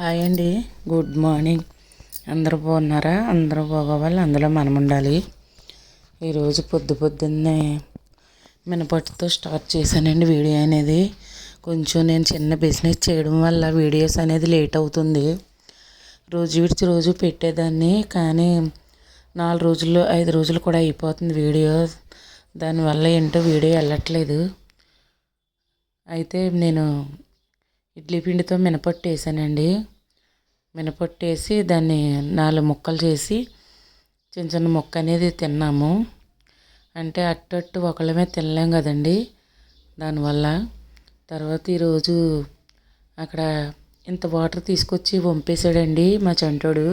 Hi అండి. Good morning. అందరూ బాగున్నారా? అందరూ బాగోవాలి? అందులో మనం ఉండాలి. ఈరోజు పొద్దు పొద్దున్నే మినపట్టుతో స్టార్ట్ చేశానండి వీడియో అనేది. కొంచెం నేను చిన్న బిజినెస్ చేయడం వల్ల వీడియోస్ అనేది లేట్ అవుతుంది. రోజు విడిచి రోజు పెట్టేదాన్ని కానీ నాలుగు రోజుల్లో ఐదు రోజులు కూడా అయిపోతుంది వీడియో. దానివల్ల ఏంటో వీడియో వెళ్ళట్లేదు. అయితే నేను ఇడ్లీ పిండితో మినపట్టు వేసానండి. మినపట్టు వేసి దాన్ని నాలుగు ముక్కలు చేసి చిన్న చిన్న ముక్క అనేది తిన్నాము. అంటే అట్టట్టు ఒకళ్ళమే తినలేం కదండి. దానివల్ల తర్వాత ఈరోజు అక్కడ ఇంత వాటర్ తీసుకొచ్చి వంపేశాడండి మా చంటోడు.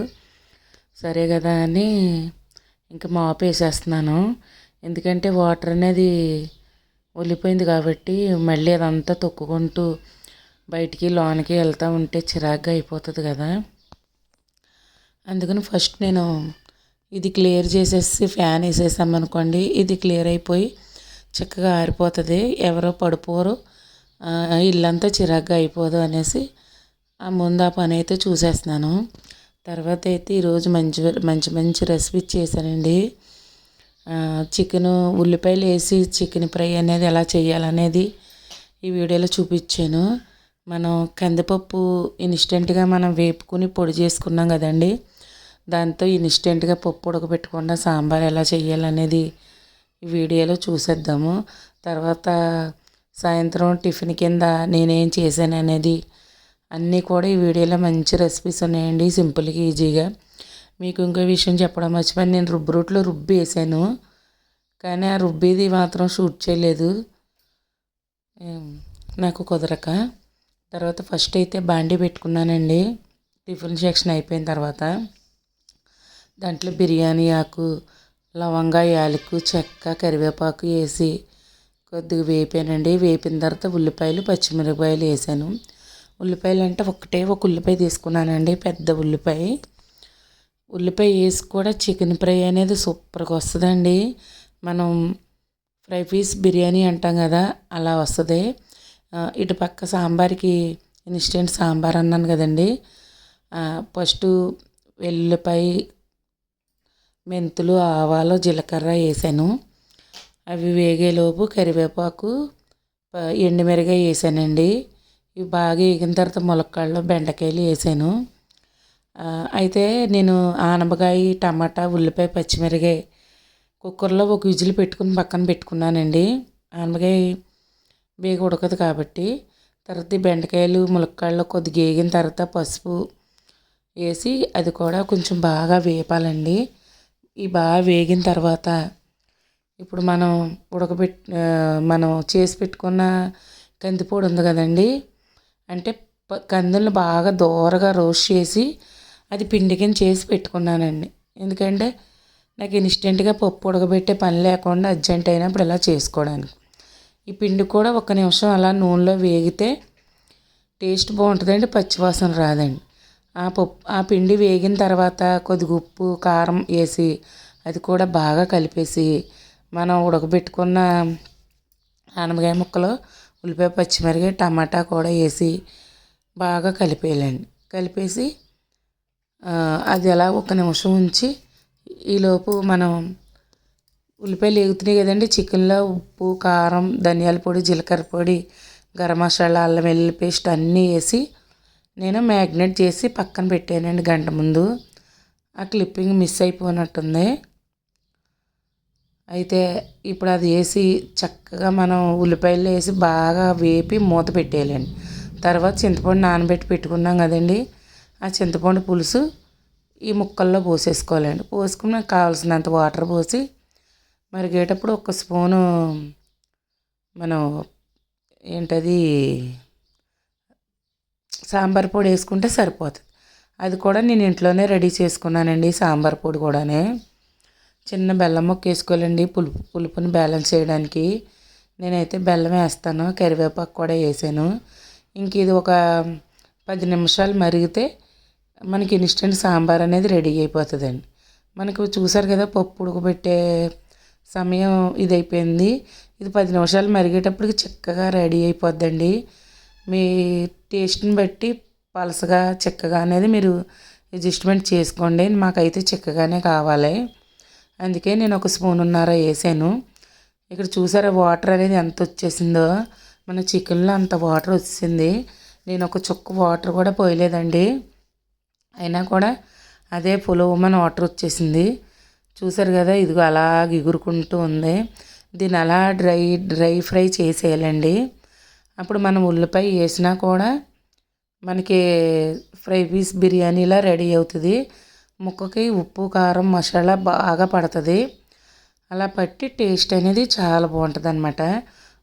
సరే కదా అని ఇంకా మా ఆపేసేస్తున్నాను ఎందుకంటే వాటర్ అనేది ఒలిపోయింది కాబట్టి మళ్ళీ అదంతా తొక్కుకుంటూ బయటికి లోనికి వెళ్తూ ఉంటే చిరాగ్గా అయిపోతుంది కదా. అందుకని ఫస్ట్ నేను ఇది క్లియర్ చేసేసి ఫ్యాన్ వేసేసామనుకోండి ఇది క్లియర్ అయిపోయి చక్కగా ఆరిపోతుంది. ఎవరో పడిపోరు. ఇల్లంతా చిరాగ్గా అయిపోదు అనేసి ఆ ముందు ఆ పని అయితే చూసేస్తున్నాను. తర్వాత అయితే ఈరోజు మంచి మంచి మంచి రెసిపీ చేశానండి. చికెను ఉల్లిపాయలు వేసి చికెన్ ఫ్రై అనేది ఎలా చేయాలనేది ఈ వీడియోలో చూపించాను. మనం కందిపప్పు ఇన్స్టెంట్గా మనం వేపుకుని పొడి చేసుకున్నాం కదండి. దాంతో ఇన్స్టెంట్గా పప్పు ఉడకబెట్టకుండా సాంబార్ ఎలా చేయాలనేది ఈ వీడియోలో చూసేద్దాము. తర్వాత సాయంత్రం టిఫిన్ కింద నేనేం చేశాను అనేది అన్నీ కూడా ఈ వీడియోలో మంచి రెసిపీస్ ఉన్నాయండి సింపుల్గా ఈజీగా. మీకు ఇంకో విషయం చెప్పడం మర్చిపోయి నేను రుబ్బు రొట్టెలో రుబ్బి వేసాను. కానీ ఆ రుబ్బిది మాత్రం షూట్ చేయలేదు. నాకు కుదరక. తర్వాత ఫస్ట్ అయితే బాండీ పెట్టుకున్నానండి. టిఫిన్ సెక్షన్ అయిపోయిన తర్వాత దాంట్లో బిర్యానీ ఆకు లవంగా యాలకు చెక్క కరివేపాకు వేసి కొద్దిగా వేపానండి. వేపిన తర్వాత ఉల్లిపాయలు పచ్చిమిరపకాయలు వేసాను. ఉల్లిపాయలు అంటే ఒకటే ఒక ఉల్లిపాయ తీసుకున్నానండి పెద్ద ఉల్లిపాయ. ఉల్లిపాయ వేసి కూడా చికెన్ ఫ్రై అనేది సూపర్గా వస్తుందండి. మనం ఫ్రై పీస్ బిర్యానీ అంటాం కదా అలా వస్తుంది. ఇటు పక్క సాంబార్కి ఇన్స్టెంట్ సాంబార్ అన్నాను కదండి. ఫస్ట్ వెల్లుల్లిపాయ మెంతులు ఆవాలు జీలకర్ర వేసాను. అవి వేగేలోపు కరివేపాకు ఎండుమిరగా వేసానండి. ఇవి బాగా వేగిన తర్వాత ములక్కాళ్ళు బెండకాయలు వేసాను. అయితే నేను ఆనపకాయ టమాటా ఉల్లిపాయ పచ్చిమిరకాయ కుక్కర్లో ఒక విజిల్ పెట్టుకుని పక్కన పెట్టుకున్నానండి. ఆనపకాయ బేగ ఉడకదు కాబట్టి తర్వాత బెండకాయలు ములక్కాడలు కొద్దిగా వేగిన తర్వాత పసుపు వేసి అది కూడా కొంచెం బాగా వేపాలండి. ఈ బాగా వేగిన తర్వాత ఇప్పుడు మనం ఉడకబెట్టి మనం చేసి పెట్టుకున్న కందిపొడి ఉంది కదండి. అంటే కందులను బాగా దూరగా రోస్ట్ చేసి అది పిండి కింద చేసి పెట్టుకున్నానండి. ఎందుకంటే నాకు ఇన్స్టెంట్గా పప్పు ఉడకబెట్టే పని లేకుండా అర్జెంట్ అయినప్పుడు ఇలా చేసుకోవడానికి. ఈ పిండి కూడా ఒక నిమిషం అలా నూనెలో వేగితే టేస్ట్ బాగుంటుందండి పచ్చివాసన రాదండి. ఆ పప్పు ఆ పిండి వేగిన తర్వాత కొద్దిగా ఉప్పు కారం వేసి అది కూడా బాగా కలిపేసి మనం ఉడకబెట్టుకున్న ఆనపకాయ ముక్కలు ఉల్లిపాయ పచ్చిమిరకాయ టమాటా కూడా వేసి బాగా కలిపేయాలండి. కలిపేసి అది అలా ఒక నిమిషం ఉంచి ఈలోపు మనం ఉల్లిపాయలు ఎగుతున్నాయి కదండి. చికెన్లో ఉప్పు కారం ధనియాల పొడి జీలకర్ర పొడి గరం మసాలా అల్లం వెల్లుల్లి పేస్ట్ అన్నీ వేసి నేను మ్యాగ్నేట్ చేసి పక్కన పెట్టానండి గంట ముందు. ఆ క్లిప్పింగ్ మిస్ అయిపోయినట్టుంది అయితే ఇప్పుడు అది వేసి చక్కగా మనం ఉల్లిపాయలు వేసి బాగా వేపి మూత పెట్టేయాలండి. తర్వాత చింతపండు నానబెట్టి పెట్టుకున్నాం కదండి. ఆ చింతపండు పులుసు ఈ ముక్కల్లో పోసేసుకోవాలండి. పోసుకుని కావాల్సినంత వాటర్ పోసి మరిగేటప్పుడు ఒక స్పూను మనం ఏంటది? సాంబార్ పొడి వేసుకుంటే సరిపోతుంది. అది కూడా నేను ఇంట్లోనే రెడీ చేసుకున్నానండి సాంబార్ పొడి కూడానే. చిన్న బెల్లం ముక్క వేసుకోవాలండి పులుపు పులుపుని బ్యాలెన్స్ చేయడానికి. నేనైతే బెల్లం వేస్తాను కరివేపాకు కూడా వేసాను. ఇంక ఇది ఒక పది నిమిషాలు మరిగితే మనకి ఇన్స్టెంట్ సాంబార్ అనేది రెడీ అయిపోతుందండి. మనకు చూసారు కదా పప్పు ఉడకబెట్టే సమయం ఇది అయిపోయింది ఇది పది నిమిషాలు మరిగేటప్పటికి చక్కగా రెడీ అయిపోద్దండి. మీ టేస్ట్ని బట్టి పలసగా చిక్కగా అనేది మీరు అడ్జస్ట్మెంట్ చేసుకోండి. మాకైతే చిక్కగానే కావాలి. అందుకే నేను ఒక స్పూన్ ఉన్నార వేసాను. ఇక్కడ చూసారా వాటర్ అనేది ఎంత వచ్చేసిందో? మన చికెన్లో అంత వాటర్ వచ్చింది నేను ఒక చుక్క వాటర్ కూడా పోయలేదండి. అయినా కూడా అదే పులవమని వాటర్ వచ్చేసింది. చూసారు కదా ఇదిగో అలా ఎగురుకుంటూ ఉంది. దీన్ని అలా డ్రై డ్రై ఫ్రై చేసేయాలండి. అప్పుడు మనం ఉల్లిపాయ వేసినా కూడా మనకి ఫ్రై పీస్ బిర్యానీలా రెడీ అవుతుంది. ముక్కకి ఉప్పు కారం మసాలా బాగా పడుతుంది. అలా పట్టి టేస్ట్ అనేది చాలా బాగుంటుంది అనమాట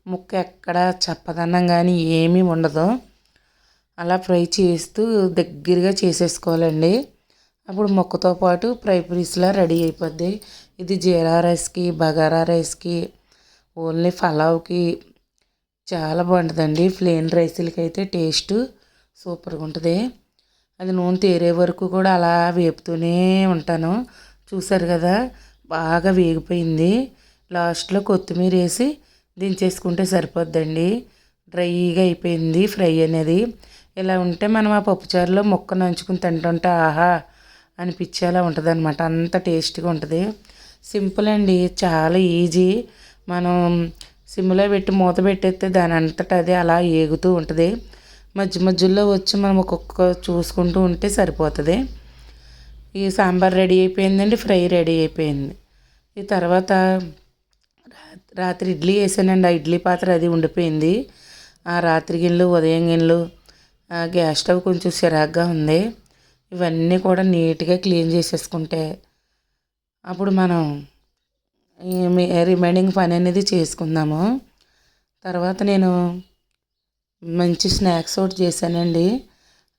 ముక్క ఎక్కడ చప్పదన్నం కానీ ఏమీ ఉండదు. అలా ఫ్రై చేస్తూ దగ్గరగా చేసేసుకోవాలండి. అప్పుడు మొక్కతో పాటు ఫ్రై పీస్లా రెడీ అయిపోద్ది. ఇది జీరా రైస్కి బగారా రైస్కి ఓన్లీ పలావ్కి. చాలా బాగుంటుందండి. ప్లెయిన్ రైస్లకి అయితే టేస్ట్ సూపర్గా ఉంటుంది. అది నూనె తేరే వరకు కూడా అలా వేపుతూనే ఉంటాను. చూసారు కదా బాగా వేగిపోయింది. లాస్ట్లో కొత్తిమీర వేసి దించేసుకుంటే సరిపోద్దండి. డ్రైగా అయిపోయింది ఫ్రై అనేది. ఇలా ఉంటే మనం ఆ పప్పుచారులో మొక్క నంచుకుని తింటుంటే ఆహా! అనిపించేలా ఉంటుంది అనమాట అంత టేస్ట్గా ఉంటుంది. సింపుల్ అండి. చాలా ఈజీ. మనం సిమ్లో పెట్టి మూత పెట్టేస్తే దాని అంతటా అది అలా ఏగుతూ ఉంటుంది. మధ్య మధ్యలో వచ్చి మనం ఒక్కొక్క చూసుకుంటూ ఉంటే సరిపోతుంది. ఈ సాంబార్ రెడీ అయిపోయిందండి ఫ్రై రెడీ అయిపోయింది. ఈ తర్వాత రాత్రి ఇడ్లీ వేసానండి ఆ ఇడ్లీ పాత్ర అది ఉండిపోయింది. ఆ రాత్రి గిన్నెలు ఉదయం గిన్నెలు గ్యాస్ స్టవ్ కొంచెం చిరాగ్గా ఉంది. ఇవన్నీ కూడా నీట్గా క్లీన్ చేసేసుకుంటే అప్పుడు మనం రిమైనింగ్ పని అనేది చేసుకుందాము. తర్వాత నేను మంచి స్నాక్స్ ఒకటి చేశానండి.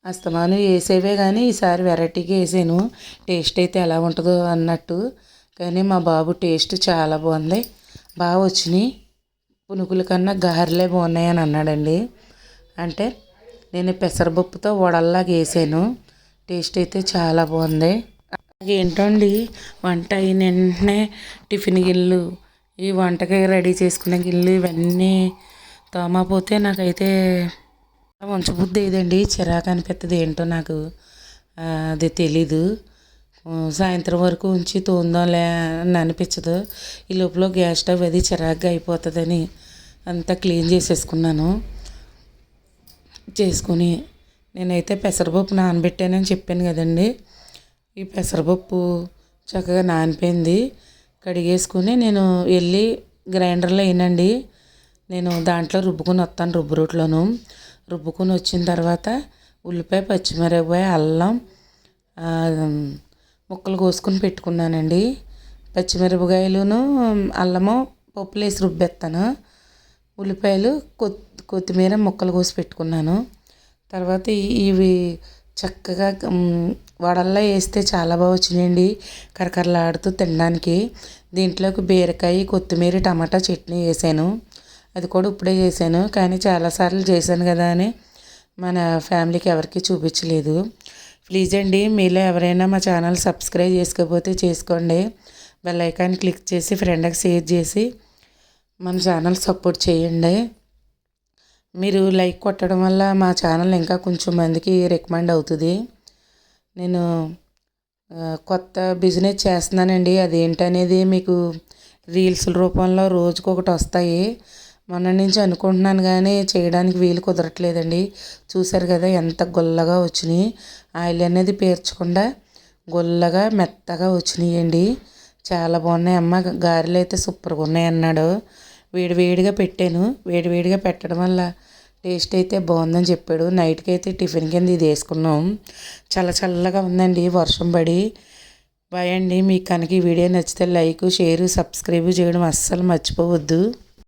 అస్తమానం వేసేవే కానీ ఈసారి వెరైటీగా వేసాను. టేస్ట్ అయితే ఎలా ఉంటుందో అన్నట్టు. కానీ మా బాబు టేస్ట్ చాలా బాగుంది. బాగా వచ్చినాయి. పునుకుల కన్నా గారెలే బాగున్నాయి అని అన్నాడండి. అంటే నేను పెసరపప్పుతో వడల్లాగా వేసాను. టేస్ట్ అయితే చాలా బాగుంది. ఏంటండి వంట అయిన వెంటనే టిఫిన్ గిల్లు ఈ వంటకి రెడీ చేసుకునే గిల్లు ఇవన్నీ తోమపోతే నాకైతే ఉంచబుద్ధి ఏదండి చిరాకు అనిపిస్తుంది ఏంటో నాకు అది తెలీదు. సాయంత్రం వరకు ఉంచి తోందాంలే అని అనిపించదు ఈ లోపల గ్యాస్ స్టవ్ అది చిరాకుగా అయిపోతుందని అంతా క్లీన్ చేసేసుకున్నాను. చేసుకుని నేనైతే పెసరపప్పు నానబెట్టానని చెప్పాను కదండి. ఈ పెసరపప్పు చక్కగా నానిపోయింది. కడిగేసుకుని నేను వెళ్ళి గ్రైండర్లో వేయనండి. నేను దాంట్లో రుబ్బుకొని వస్తాను రుబ్బు రోట్లోను. రుబ్బుకుని వచ్చిన తర్వాత ఉల్లిపాయ పచ్చిమిరపకాయ అల్లం ముక్కలు కోసుకొని పెట్టుకున్నానండి. పచ్చిమిరపకాయలును అల్లము పప్పులు వేసి రుబ్బెత్తాను ఉల్లిపాయలు కొత్తిమీర ముక్కలు కోసి పెట్టుకున్నాను. తర్వాత ఇవి చక్కగా వడల్లో వేస్తే చాలా బాగా వచ్చినాయండి. కరకరలాడుతూ తినడానికి. దీంట్లోకి బీరకాయ కొత్తిమీర టమాటా చట్నీ వేసాను. అది కూడా ఇప్పుడే చేశాను. కానీ చాలాసార్లు చేశాను కదా అని మన ఫ్యామిలీకి ఎవరికి చూపించలేదు. ప్లీజ్ అండి మీలో ఎవరైనా మా ఛానల్ సబ్స్క్రైబ్ చేసుకోకపోతే చేసుకోండి. బెల్ ఐకాన్ క్లిక్ చేసి ఫ్రెండ్కి షేర్ చేసి మన ఛానల్ సపోర్ట్ చేయండి. మీరు లైక్ కొట్టడం వల్ల మా ఛానల్ ఇంకా కొంచెం మందికి రికమెండ్ అవుతుంది. నేను కొత్త బిజినెస్ చేస్తున్నానండి. అదేంటనేది మీకు రీల్స్ రూపంలో రోజుకొకటి వస్తాయి. మొన్న నుంచి అనుకుంటున్నాను కానీ చేయడానికి వీలు కుదరట్లేదండి. చూసారు కదా ఎంత గుల్లగా వచ్చినాయి. ఆయిల్ అనేది పేర్చకుండా గుల్లగా మెత్తగా వచ్చినాయండి. చాలా బాగున్నాయి. అమ్మ గారెలు అయితే సూపర్గా ఉన్నాయి అన్నాడు వేడివేడిగా పెట్టాను. వేడివేడిగా పెట్టడం వల్ల టేస్ట్ అయితే బాగుందని చెప్పాడు. నైట్కి అయితే టిఫిన్ కింద ఇది వేసుకున్నాం. చల్ల చల్లగా ఉందండి. వర్షం పడి. బాయ్ అండి. మీకు కనుక ఈ వీడియో నచ్చితే లైక్ షేర్ సబ్స్క్రైబ్ చేయడం అస్సలు మర్చిపోవద్దు.